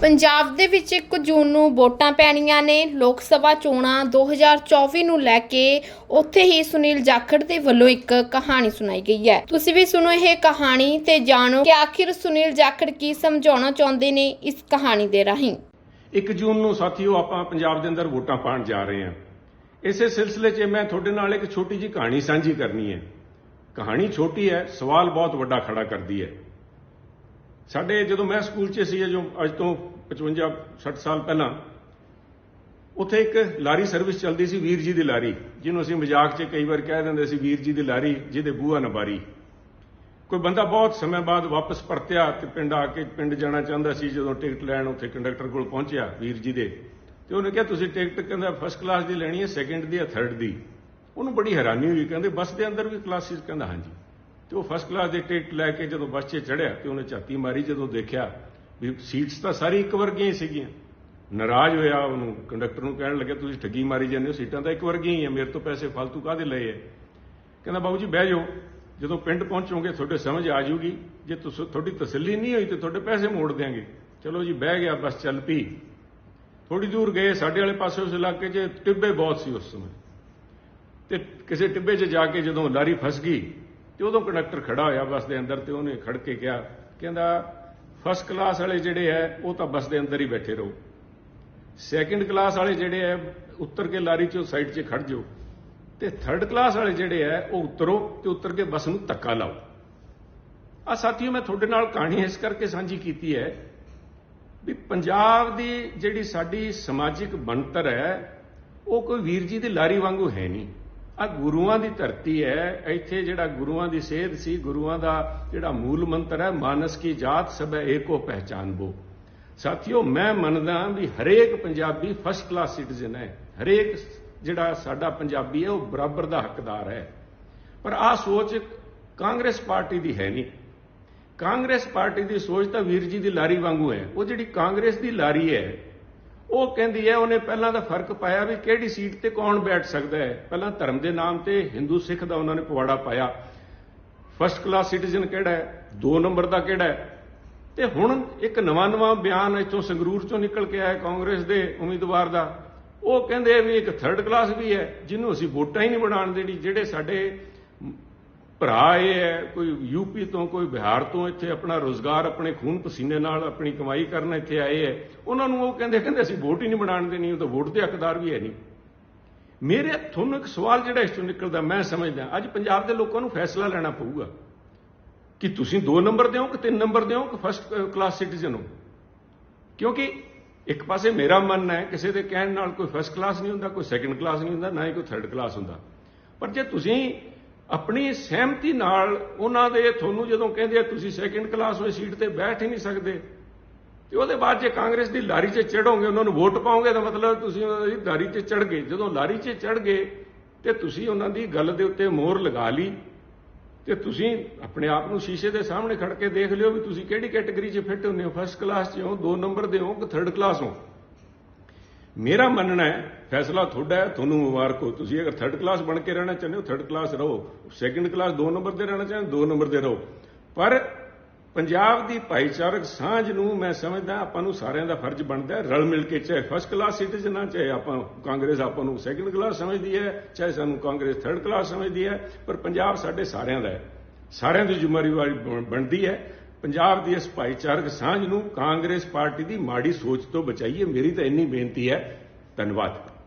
ਪੰਜਾਬ ਦੇ ਵਿੱਚ 1 ਜੂਨ ਨੂੰ ਵੋਟਾਂ ਪੈਣੀਆਂ ਨੇ। ਲੋਕ ਸਭਾ ਚੋਣਾਂ 2024 ਨੂੰ ਲੈ ਕੇ ਉੱਥੇ ਹੀ ਸੁਨੀਲ ਜਾਖੜ ਦੇ ਵੱਲੋਂ ਇੱਕ ਕਹਾਣੀ ਸੁਣਾਈ ਗਈ ਹੈ। ਤੁਸੀਂ ਵੀ ਸੁਣੋ ਇਹ ਕਹਾਣੀ ਤੇ ਜਾਣੋ ਕਿ ਆਖਿਰ ਸੁਨੀਲ ਜਾਖੜ ਕੀ ਸਮਝਾਉਣਾ ਚਾਹੁੰਦੇ ਨੇ ਇਸ ਕਹਾਣੀ ਦੇ ਰਾਹੀਂ। 1 ਜੂਨ ਨੂੰ ਸਾਥੀਓ ਆਪਾਂ ਪੰਜਾਬ ਦੇ ਅੰਦਰ ਵੋਟਾਂ ਪਾਉਣ ਜਾ ਰਹੇ ਹਾਂ। ਇਸੇ ਸਿਲਸਿਲੇ 'ਚ ਮੈਂ ਤੁਹਾਡੇ ਨਾਲ ਇੱਕ ਛੋਟੀ ਜੀ ਕਹਾਣੀ ਸਾਂਝੀ ਕਰਨੀ ਹੈ। ਕਹਾਣੀ ਛੋਟੀ ਹੈ, ਸਵਾਲ ਬਹੁਤ ਵੱਡਾ ਖੜਾ ਕਰਦੀ ਹੈ। ਸਾਡੇ ਜਦੋਂ ਮੈਂ ਸਕੂਲ 'ਚ ਸੀ ਜੋ ਅੱਜ ਤੋਂ 55 60 ਸਾਲ ਪਹਿਲਾਂ, ਉੱਥੇ ਇੱਕ ਲਾਰੀ ਸਰਵਿਸ ਚੱਲਦੀ ਸੀ ਵੀਰ ਜੀ ਦੀ ਲਾਰੀ, ਜਿਹਨੂੰ ਅਸੀਂ ਮਜ਼ਾਕ 'ਚ ਕਈ ਵਾਰ ਕਹਿ ਦਿੰਦੇ ਸੀ ਵੀਰ ਜੀ ਦੀ ਲਾਰੀ, ਜਿਹਦੇ ਬੂਹਾ ਨਾ ਕੋਈ ਬੰਦਾ ਬਹੁਤ ਸਮੇਂ ਬਾਅਦ ਵਾਪਸ ਪਰਤਿਆ ਤੇ ਪਿੰਡ ਆ ਕੇ ਪਿੰਡ ਜਾਣਾ ਚਾਹੁੰਦਾ ਸੀ, ਜਦੋਂ ਟਿਕਟ ਲੈਣ ਉੱਥੇ ਕੰਡਕਟਰ ਕੋਲ ਪਹੁੰਚਿਆ ਵੀਰ ਜੀ ਦੇ, ਤੇ ਉਹਨੇ ਕਿਹਾ, ਤੁਸੀਂ ਟਿਕਟ ਕਹਿੰਦਾ ਫਸਟ ਕਲਾਸ ਦੀ ਲੈਣੀ ਹੈ ਸੈਕੰਡ ਦੀ ਜਾਂ ਥਰਡ ਦੀ? ਉਹਨੂੰ ਬੜੀ ਹੈਰਾਨੀ ਹੋਈ, ਕਹਿੰਦੇ, ਬੱਸ ਦੇ ਅੰਦਰ ਵੀ ਕਲਾਸਿਸ ਕਹਿੰਦਾ, ਹਾਂਜੀ। ਤੇ ਉਹ ਫਸਟ ਕਲਾਸ ਦੀ ਟਿਕਟ ਲੈ ਕੇ ਜਦੋਂ ਬੱਸ 'ਚ ਚੜਿਆ ਤੇ ਉਹਨੇ ਝਾਤੀ ਮਾਰੀ, ਜਦੋਂ ਦੇਖਿਆ ਵੀ ਸੀਟਸ ਤਾਂ ਸਾਰੀ ਇੱਕ ਵਰਗੀਆਂ ਹੀ ਸੀਗੀਆਂ। ਨਾਰਾਜ਼ ਹੋਇਆ ਉਹਨੂੰ ਕੰਡਕਟਰ ਨੂੰ ਕਹਿਣ ਲੱਗਿਆ, ਤੁਸੀਂ ਠੱਗੀ ਮਾਰੀ ਜਾਂਦੇ ਹੋ ਸੀਟਾਂ ਤਾਂ ਇੱਕ ਵਰਗੀਆਂ ਹੀ ਆ, ਮੇਰੇ ਤੋਂ ਪੈਸੇ ਫालतू ਕਾਹਦੇ ਲਏ ਐ ਕਹਿੰਦਾ ਬਾਬੂ ਜੀ, ਬਹਿ ਜਾਓ। ਜਦੋਂ ਪਿੰਡ ਪਹੁੰਚੋਗੇ, ਤੁਹਾਡੇ ਸਮਝ ਆ ਜੂਗੀ ਜੇ ਤੁਸੀਂ, ਤੁਹਾਡੀ ਤਸੱਲੀ ਨਹੀਂ ਹੋਈ ਤੇ ਤੁਹਾਡੇ ਪੈਸੇ ਮੋੜ ਦਿਆਂਗੇ। ਚਲੋ ਜੀ, ਬਹਿ ਗਿਆ, ਬਸ ਚੱਲ ਪਈ। ਥੋੜੀ ਦੂਰ ਗਏ, ਸਾਡੇ ਵਾਲੇ ਪਾਸੇ ਉਸ ਇਲਾਕੇ 'ਚ ਟਿੱਬੇ ਬਹੁਤ ਸੀ ਉਸ ਸਮੇਂ। ਤੇ ਕਿਸੇ ਟਿੱਬੇ 'ਚ ਜਾ ਕੇ ਜਦੋਂ ਲਾਰੀ ਫਸ ਗਈ, ਤੇ ਉਦੋਂ ਕੰਡਕਟਰ ਖੜਾ ਹੋਇਆ ਬੱਸ ਦੇ ਅੰਦਰ ਤੇ ਉਹਨੇ ਖੜ ਕੇ ਕਿਹਾ, ਕਹਿੰਦਾ ਫਸਟ ਕਲਾਸ ਵਾਲੇ ਜਿਹੜੇ ਹੈ, ਉਹ ਤਾਂ ਬੱਸ ਦੇ ਅੰਦਰ ਹੀ ਬੈਠੇ ਰਹੋ। ਸੈਕੰਡ ਕਲਾਸ ਵਾਲੇ ਜਿਹੜੇ ਹੈ, ਉੱਤਰ ਕੇ ਲਾਰੀ 'ਚੋਂ ਸਾਈਡ 'ਚ ਖੜ ਜਾਓ। ਤੇ ਥਰਡ ਕਲਾਸ ਵਾਲੇ ਜਿਹੜੇ ਹੈ, ਉਹ ਉਤਰੋ ਤੇ ਉਤਰ ਕੇ ਬੱਸ ਨੂੰ ਧੱਕਾ ਲਾਓ। ਆ ਸਾਥੀਓ, ਮੈਂ ਤੁਹਾਡੇ ਨਾਲ ਕਹਾਣੀ ਇਸ ਕਰਕੇ ਸਾਂਝੀ ਕੀਤੀ ਹੈ ਵੀ ਪੰਜਾਬ ਦੀ ਜਿਹੜੀ ਸਾਡੀ ਸਮਾਜਿਕ ਬਣਤਰ ਹੈ, ਉਹ ਕੋਈ ਵੀਰ ਜੀ ਦੀ ਲਾਰੀ ਵਾਂਗੂ ਹੈ ਨਹੀਂ। ਆ ਗੁਰੂਆਂ ਦੀ ਧਰਤੀ ਹੈ, ਇੱਥੇ ਜਿਹੜਾ ਗੁਰੂਆਂ ਦੀ ਸੇਧ ਸੀ, ਗੁਰੂਆਂ ਦਾ ਜਿਹੜਾ ਮੂਲ ਮੰਤਰ ਹੈ, ਮਾਨਸ ਕੀ ਜਾਤ ਸਭੈ ਏਕੋ ਪਹਿਚਾਨਬੋ ਸਾਥੀਓ, ਮੈਂ ਮੰਨਦਾ ਵੀ ਹਰੇਕ ਪੰਜਾਬੀ ਫਸਟ ਕਲਾਸ ਸਿਟੀਜ਼ਨ ਹੈ। ਹਰੇਕ ਜਿਹੜਾ ਸਾਡਾ ਪੰਜਾਬੀ ਹੈ, ਉਹ ਬਰਾਬਰ ਦਾ ਹੱਕਦਾਰ ਹੈ। ਪਰ ਆ ਸੋਚ ਕਾਂਗਰਸ ਪਾਰਟੀ ਦੀ ਹੈ ਨਹੀਂ। ਕਾਂਗਰਸ ਪਾਰਟੀ ਦੀ ਸੋਚ ਤਾਂ ਵੀਰ ਜੀ ਦੀ ਲਾਰੀ ਵਾਂਗੂ ਹੈ। ਉਹ ਜਿਹੜੀ ਕਾਂਗਰਸ ਦੀ ਲਾਰੀ ਹੈ ਉਹ ਕਹਿੰਦੀ ਹੈ, ਉਹਨੇ ਪਹਿਲਾਂ ਤਾਂ ਫ਼ਰਕ ਪਾਇਆ ਵੀ ਕਿਹੜੀ ਸੀਟ ਤੇ ਕੌਣ ਬੈਠ ਸਕਦਾ ਹੈ। ਪਹਿਲਾਂ ਧਰਮ ਦੇ ਨਾਮ ਤੇ ਹਿੰਦੂ, ਸਿੱਖ ਦਾ ਉਹਨਾਂ ਨੇ ਪਵਾੜਾ ਪਾਇਆ। ਫਸਟ ਕਲਾਸ ਸਿਟੀਜ਼ਨ ਕਿਹੜਾ ਹੈ? 2 ਨੰਬਰ ਦਾ ਕਿਹੜਾ ਹੈ? ਤੇ ਹੁਣ ਇੱਕ ਨਵਾਂ ਨਵਾਂ ਬਿਆਨ ਇੱਥੋਂ ਸੰਗਰੂਰ ਚੋਂ ਨਿਕਲ ਕੇ ਆਇਆ ਕਾਂਗਰਸ ਦੇ ਉਮੀਦਵਾਰ ਦਾ। ਉਹ ਕਹਿੰਦੇ ਵੀ ਇੱਕ ਥਰਡ ਕਲਾਸ ਵੀ ਹੈ, ਜਿਹਨੂੰ ਅਸੀਂ ਵੋਟਾਂ ਹੀ ਨਹੀਂ ਬਣਾਉਣ ਦੇਣੀ, ਜਿਹੜੇ ਸਾਡੇ ਭਰਾ ਇਹ ਹੈ, ਕੋਈ ਯੂਪੀ ਤੋਂ, ਕੋਈ ਬਿਹਾਰ ਤੋਂ ਇੱਥੇ ਆਪਣਾ ਰੋਜ਼ਗਾਰ, ਆਪਣੇ ਖੂਨ ਪਸੀਨੇ ਨਾਲ ਆਪਣੀ ਕਮਾਈ ਕਰਨ ਇੱਥੇ ਆਏ ਹੈ। ਉਹਨਾਂ ਨੂੰ ਉਹ ਕਹਿੰਦੇ ਕਹਿੰਦੇ ਅਸੀਂ ਵੋਟ ਹੀ ਨਹੀਂ ਬਣਾਉਣ ਦੇਣੀ, ਉਹ ਤਾਂ ਵੋਟ ਦੇ ਹੱਕਦਾਰ ਵੀ ਹੈ ਨਹੀਂ। ਮੇਰੇ ਤੁਹਾਨੂੰ ਇੱਕ ਸਵਾਲ ਜਿਹੜਾ ਇਸ ਤੋਂ ਨਿਕਲਦਾ, ਮੈਂ ਸਮਝਦਾ, ਅੱਜ ਪੰਜਾਬ ਦੇ ਲੋਕਾਂ ਨੂੰ ਫੈਸਲਾ ਲੈਣਾ ਪਊਗਾ ਕਿ ਤੁਸੀਂ 2 ਨੰਬਰ ਦਿਓ ਕਿ 3 ਨੰਬਰ ਦਿਓ ਕਿ ਫਸਟ ਕਲਾਸ ਸਿਟੀਜ਼ਨ ਹੋ। ਕਿਉਂਕਿ ਇੱਕ ਪਾਸੇ ਮੇਰਾ ਮੰਨਣਾ ਹੈ, ਕਿਸੇ ਦੇ ਕਹਿਣ ਨਾਲ ਕੋਈ ਫਸਟ ਕਲਾਸ ਨਹੀਂ ਹੁੰਦਾ, ਕੋਈ ਸੈਕੰਡ ਕਲਾਸ ਨਹੀਂ ਹੁੰਦਾ, ਨਾ ਹੀ ਕੋਈ ਥਰਡ ਕਲਾਸ ਹੁੰਦਾ। ਪਰ ਜੇ ਤੁਸੀਂ ਆਪਣੀ ਸਹਿਮਤੀ ਨਾਲ ਉਹਨਾਂ ਦੇ ਤੁਹਾਨੂੰ ਜਦੋਂ ਕਹਿੰਦੇ ਆ, ਤੁਸੀਂ ਸੈਕੰਡ ਕਲਾਸ ਹੋਏ ਸੀਟ ਤੇ ਬੈਠ ਹੀ ਨਹੀਂ ਸਕਦੇ, ਤੇ ਉਹਦੇ ਬਾਅਦ ਜੇ ਕਾਂਗਰਸ ਦੀ ਲਾਰੀ 'ਚ ਚੜੋਗੇ ਉਹਨਾਂ ਨੂੰ ਵੋਟ ਪਾਓਗੇ, ਤਾਂ ਮਤਲਬ ਤੁਸੀਂ ਉਹਨਾਂ ਦੀ ਲਾਰੀ 'ਚ ਚੜ ਗਏ। ਜਦੋਂ ਲਾਰੀ 'ਚ ਚੜ ਗਏ, ਤੇ ਤੁਸੀਂ ਉਹਨਾਂ ਦੀ ਗੱਲ ਦੇ ਉੱਤੇ ਮੋਹਰ ਲਗਾ ਲਈ, ਤੇ ਤੁਸੀਂ ਆਪਣੇ ਆਪ ਨੂੰ ਸ਼ੀਸ਼ੇ ਦੇ ਸਾਹਮਣੇ ਖੜ ਕੇ ਦੇਖ ਲਿਓ ਵੀ ਤੁਸੀਂ ਕਿਹੜੀ ਕੈਟਾਗਰੀ 'ਚ ਫਿੱਟ ਹੁੰਦੇ ਹੋ। ਫਸਟ ਕਲਾਸ 'ਚ ਹੋ 2 ਨੰਬਰ ਦੇ ਹੋ ਕਿ ਥਰਡ ਕਲਾਸ ਹੋ। ਮੇਰਾ ਮੰਨਣਾ ਹੈ, ਫੈਸਲਾ ਤੁਹਾਡਾ ਹੈ, ਤੁਹਾਨੂੰ ਮੁਬਾਰਕ ਹੋ। ਤੁਸੀਂ ਅਗਰ ਥਰਡ ਕਲਾਸ ਬਣ ਕੇ ਰਹਿਣਾ ਚਾਹੁੰਦੇ ਹੋ ਥਰਡ ਕਲਾਸ ਰਹੋ। ਸੈਕੰਡ ਕਲਾਸ 2 ਨੰਬਰ ਤੇ ਰਹਿਣਾ ਚਾਹੁੰਦੇ 2 ਨੰਬਰ ਤੇ ਰਹੋ। ਪਰ ਪੰਜਾਬ ਦੀ ਭਾਈਚਾਰਕ ਸਾਂਝ ਨੂੰ ਮੈਂ ਸਮਝਦਾ ਆਪਾਂ ਨੂੰ ਸਾਰਿਆਂ ਦਾ ਫਰਜ਼ ਬਣਦਾ ਹੈ, ਰਲ ਮਿਲ ਕੇ, ਚਾਹੇ ਫਸਟ ਕਲਾਸ ਸਿਟੀਜ਼ਨ ਆ ਚਾਹੇ ਆਪਾਂ ਕਾਂਗਰਸ, ਆਪਾਂ ਨੂੰ ਸੈਕੰਡ ਕਲਾਸ ਸਮਝਦੀ ਹੈ, ਚਾਹੇ ਸਾਨੂੰ ਕਾਂਗਰਸ ਥਰਡ ਕਲਾਸ ਸਮਝਦੀ ਹੈ, ਪਰ ਪੰਜਾਬ ਸਾਡੇ ਸਾਰਿਆਂ ਦਾ ਹੈ। ਸਾਰਿਆਂ ਦੀ ਜ਼ਿੰਮੇਵਾਰੀ ਬਣ- ਬਣਦੀ ਹੈ। ਪੰਜਾਬ ਦੀ ਇਸ ਭਾਈਚਾਰਕ ਸਾਂਝ ਨੂੰ ਕਾਂਗਰਸ ਪਾਰਟੀ ਦੀ ਮਾੜੀ ਸੋਚ ਤੋਂ ਬਚਾਈਏ, ਮੇਰੀ ਤਾਂ ਇੰਨੀ ਬੇਨਤੀ ਹੈ। ਧੰਨਵਾਦ।